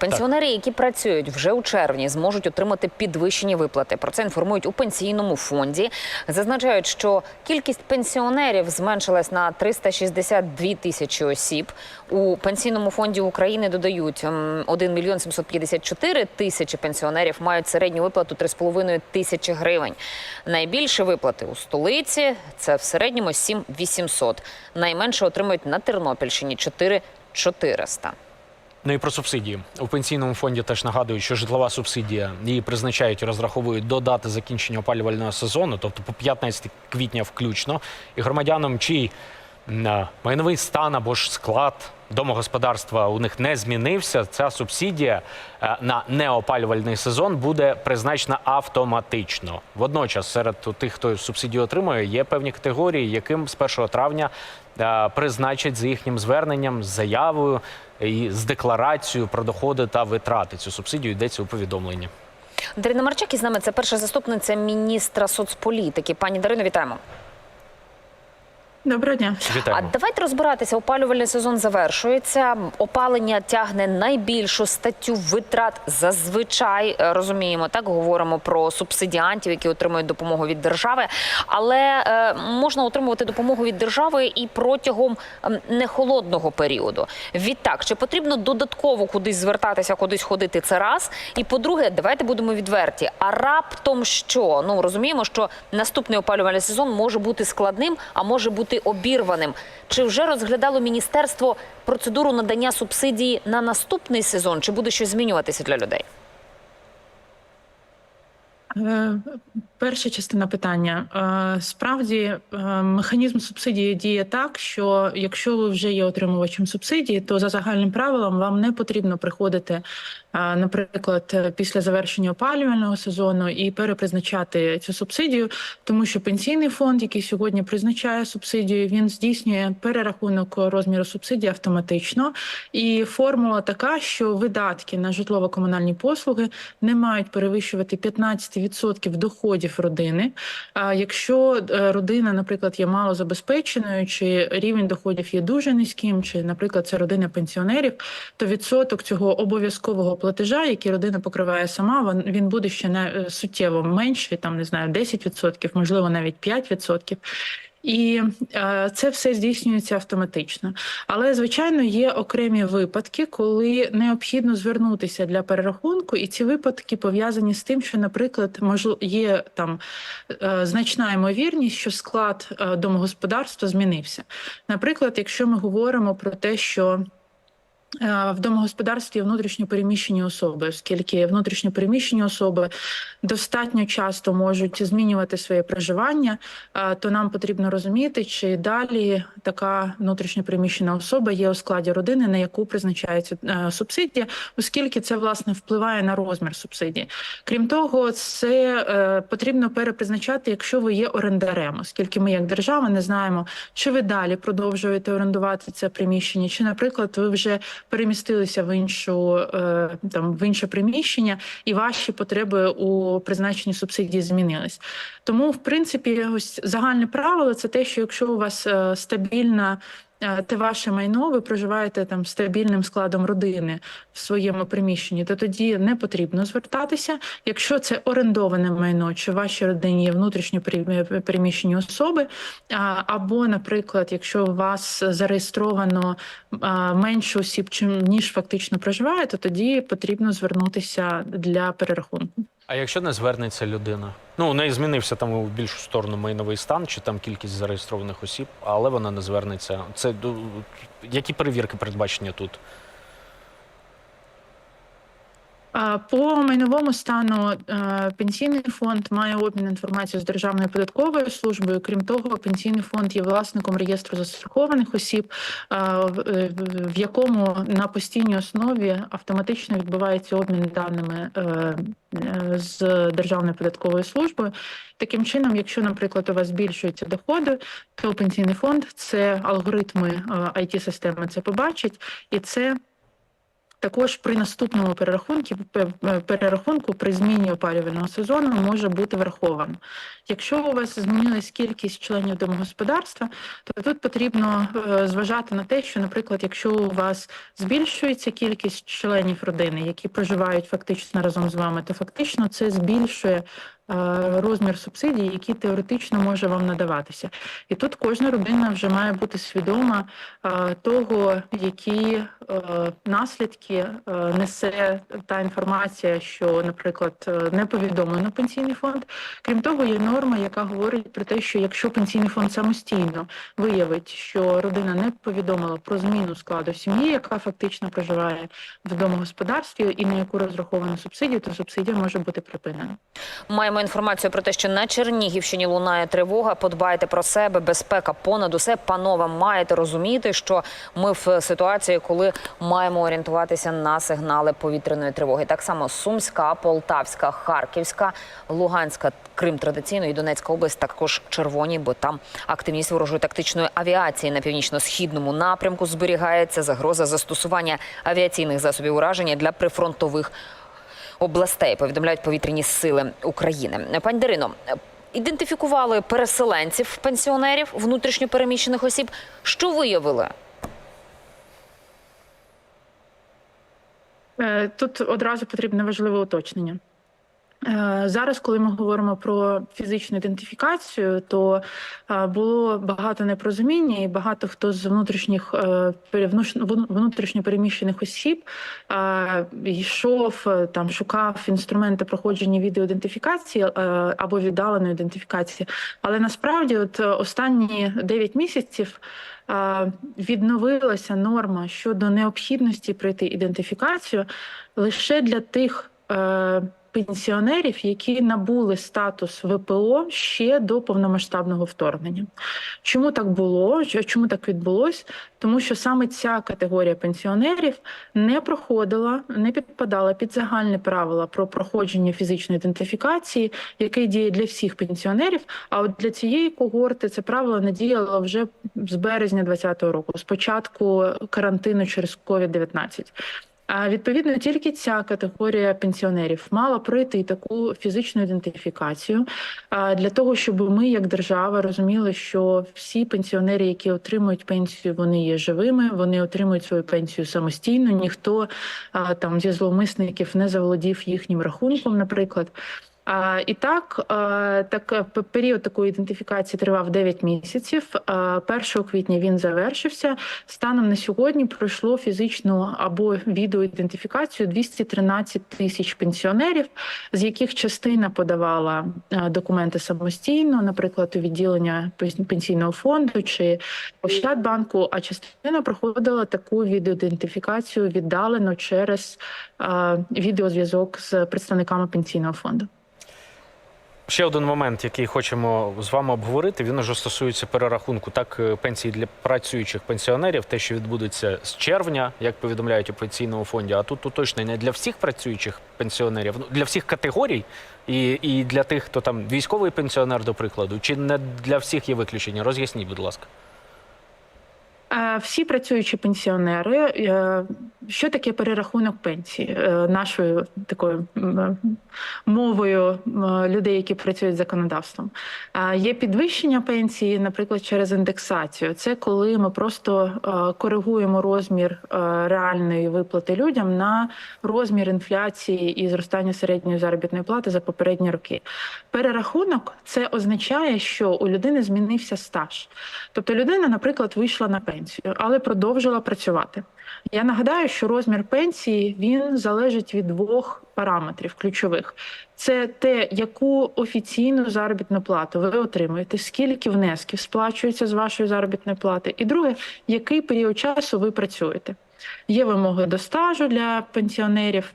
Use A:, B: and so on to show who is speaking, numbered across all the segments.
A: Пенсіонери, які працюють вже у червні, зможуть отримати підвищені виплати. Про це інформують у пенсійному фонді. Зазначають, що кількість пенсіонерів зменшилась на 362 тисячі осіб. У пенсійному фонді України додають ем, 1 мільйон 754 тисячі пенсіонерів мають середню виплату 3,5 тисячі гривень. Найбільші виплати у столиці це в середньому 7 800. Найменше отримують на Тернопільщині 4 400.
B: Ну і про субсидії у пенсійному фонді теж нагадують, що житлова субсидія її призначають і розраховують до дати закінчення опалювального сезону, тобто по 15 квітня включно. І громадянам, чий майновий стан або ж склад домогосподарства у них не змінився, ця субсидія е, на неопалювальний сезон буде призначена автоматично. Водночас, серед тих, хто субсидію отримує, є певні категорії, яким з 1 травня е, призначать за їхнім зверненням, з заявою і з декларацією про доходи та витрати. Цю субсидію йдеться у повідомленні.
A: Дарина Марчак із нами це перша заступниця міністра соцполітики. Пані Дарино, вітаємо.
C: Доброго дня.
B: Вітаємо.
A: А давайте розбиратися. Опалювальний сезон завершується. Опалення тягне найбільшу статтю витрат. Зазвичай е, розуміємо, так говоримо про субсидіантів, які отримують допомогу від держави. Але е, можна отримувати допомогу від держави і протягом ем, нехолодного періоду. Відтак, чи потрібно додатково кудись звертатися, кудись ходити? Це раз. І по-друге, давайте будемо відверті. А раптом що? Ну розуміємо, що наступний опалювальний сезон може бути складним, а може бути обірваним. Чи вже розглядало міністерство процедуру надання субсидії на наступний сезон? Чи буде щось змінюватися для людей?
C: Перша частина питання. Е, Справді е, механізм субсидії діє так, що якщо ви вже є отримувачем субсидії, то за загальним правилом вам не потрібно приходити, е, наприклад, після завершення опалювального сезону і перепризначати цю субсидію, тому що пенсійний фонд, який сьогодні призначає субсидію, він здійснює перерахунок розміру субсидії автоматично. І формула така, що видатки на житлово-комунальні послуги не мають перевищувати 15% доходів родини. А якщо е, родина, наприклад, є малозабезпеченою, чи рівень доходів є дуже низьким, чи, наприклад, це родина пенсіонерів, то відсоток цього обов'язкового платежа, який родина покриває сама, він- буде ще не суттєво менший, там не знаю, 10%, можливо, навіть 5%. І е, це все здійснюється автоматично. Але звичайно є окремі випадки, коли необхідно звернутися для перерахунку, і ці випадки пов'язані з тим, що, наприклад, є там е, значна ймовірність, що склад е, домогосподарства змінився. Наприклад, якщо ми говоримо про те, що в домогосподарстві є внутрішньо переміщені особи, оскільки внутрішньо переміщені особи достатньо часто можуть змінювати своє проживання, е, то нам потрібно розуміти, чи далі така внутрішньо переміщена особа є у складі родини, на яку призначається е, субсидія, оскільки це власне впливає на розмір субсидії. Крім того, це е, потрібно перепризначати, якщо ви є орендарем, оскільки ми, як держава, не знаємо, чи ви далі продовжуєте орендувати це приміщення, чи, наприклад, ви вже перемістилися в іншу е, там в інше приміщення, і ваші потреби у призначенні субсидії змінились. Тому, в принципі, ось загальне правило це те, що якщо у вас е, стабільна е, те ваше майно, ви проживаєте там стабільним складом родини в своєму приміщенні, то тоді не потрібно звертатися. Якщо це орендоване майно, чи в вашій родині є внутрішньо пере- переміщені особи, або, наприклад, якщо у вас зареєстровано менше осіб, ніж фактично проживає, то тоді потрібно звернутися для перерахунку.
B: А якщо не звернеться людина? Ну, у неї змінився там у більшу сторону майновий стан чи там кількість зареєстрованих осіб, але вона не звернеться. Це до які перевірки передбачені тут?
C: По майновому стану е, пенсійний фонд має обмін інформацією з Державною податковою службою. Крім того, пенсійний фонд є власником реєстру застрахованих осіб, е, в- е, якому на постійній основі автоматично відбувається обмін даними з Державною податковою службою. Таким чином, якщо, наприклад, у вас збільшуються доходи, то пенсійний фонд це алгоритми it системи це побачить, і це також при наступному перерахунку, перерахунку при зміні опалювального сезону може бути враховано. Якщо у вас змінилась кількість членів домогосподарства, то тут потрібно е, зважати на те, що, наприклад, якщо у вас збільшується кількість членів родини, які проживають фактично разом з вами, то фактично це збільшує е, розмір субсидій, які теоретично може вам надаватися. І тут кожна родина вже має бути свідома е, того, які е, наслідки е, несе та інформація, що, наприклад, е, не повідомлено пенсійний фонд. Крім того, є норма, яка говорить про те, що якщо пенсійний фонд самостійно виявить, що родина не повідомила про зміну складу сім'ї, яка фактично проживає в домогосподарстві і на яку розраховано субсидію, то субсидія може бути припинена.
A: Маємо інформацію про те, що на Чернігівщині лунає тривога. Подбайте про себе, безпека понад усе. Панове, маєте розуміти, що ми в ситуації, коли маємо орієнтуватися на сигнали повітряної тривоги. Так само Сумська, Полтавська, Харківська, Луганська, Крим традиційно і Донецька область також червоні, бо там активність ворожої тактичної авіації на північно-східному напрямку зберігається загроза застосування авіаційних засобів ураження для прифронтових областей, повідомляють повітряні сили України. Пані Дарино, ідентифікували переселенців, пенсіонерів, внутрішньо переміщених осіб. Що виявили?
C: Е, Тут одразу потрібне важливе уточнення. Е, Зараз, коли ми говоримо про фізичну ідентифікацію, то е, було багато непорозуміння, і багато хто з внутрішніх е, внутрішньо переміщених осіб йшов там, шукав інструменти проходження відеоідентифікації або віддаленої ідентифікації. Але насправді, от останні 9 місяців відновилася норма щодо необхідності пройти ідентифікацію лише для тих. Пенсіонерів, які набули статус ВПО ще до повномасштабного вторгнення. Чому так було? Чому так відбулось? Тому що саме ця категорія пенсіонерів не проходила, не підпадала під загальні правила про проходження фізичної ідентифікації, яке діє для всіх пенсіонерів. А от для цієї когорти це правило не діяло вже з березня 2020 року, з початку карантину через COVID-19. А відповідно тільки ця категорія пенсіонерів мала пройти таку фізичну ідентифікацію для того, щоб ми, як держава, розуміли, що всі пенсіонери, які отримують пенсію, вони є живими, вони отримують свою пенсію самостійно. Ніхто там зі зловмисників не заволодів їхнім рахунком, наприклад. І так, так е, період такої ідентифікації тривав 9 місяців. А, 1 квітня він завершився. Станом на сьогодні пройшло фізичну або відеоідентифікацію 213 тисяч пенсіонерів, з яких частина подавала е, документи самостійно, наприклад, у відділення пен- пенсійного фонду чи Ощадбанку, а частина проходила таку відеоідентифікацію віддалено через е, відеозв'язок з представниками пенсійного фонду.
B: Ще один момент, який хочемо з вами обговорити, він уже стосується перерахунку так пенсії пенсій для працюючих пенсіонерів, те, що відбудеться з червня, як повідомляють у пенсійному фонді. А тут уточнення не для всіх працюючих пенсіонерів, ну для всіх категорій, і, і для тих, хто там військовий пенсіонер, до прикладу, чи не для всіх є виключення? Роз'ясніть, будь ласка.
C: Всі працюючі пенсіонери, е, що таке перерахунок пенсії Е, нашою такою мовою людей, які працюють законодавством. Є підвищення пенсії, наприклад, через індексацію. Це коли ми просто е, коригуємо розмір реальної виплати людям на розмір інфляції і зростання середньої заробітної плати за попередні роки. Перерахунок це означає, що у людини змінився стаж. Тобто людина, наприклад, вийшла на пенсію, але продовжила працювати. Я нагадаю, що розмір пенсії він залежить від двох параметрів ключових: це те, яку офіційну заробітну плату ви отримуєте, скільки внесків сплачується з вашої заробітної плати, і друге, який період часу ви працюєте. Є вимоги до стажу для пенсіонерів,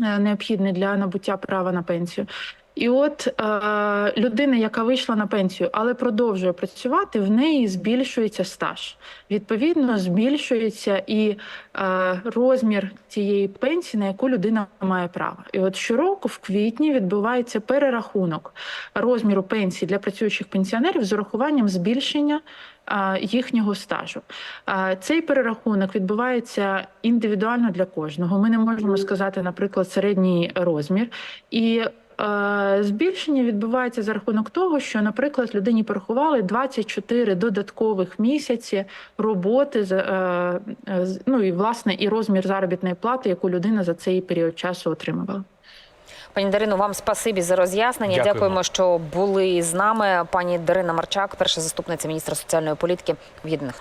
C: е, необхідні для набуття права на пенсію. І от е, людина, яка вийшла на пенсію, але продовжує працювати, в неї збільшується стаж. Відповідно, збільшується і е, розмір тієї пенсії, на яку людина має право. І от щороку, в квітні, відбувається перерахунок розміру пенсії для працюючих пенсіонерів з урахуванням збільшення е, їхнього стажу. Е, Цей перерахунок відбувається індивідуально для кожного. Ми не можемо сказати, наприклад, середній розмір. І збільшення відбувається за рахунок того, що, наприклад, людині порахували 24 додаткових місяці роботи з е, е, ну і власне і розмір заробітної плати, яку людина за цей період часу отримувала.
A: Пані Дарино, вам спасибі за роз'яснення.
B: Дякуємо.
A: Дякуємо, що були з нами. Пані Дарина Марчак, перша заступниця міністра соціальної політики Об'єднаних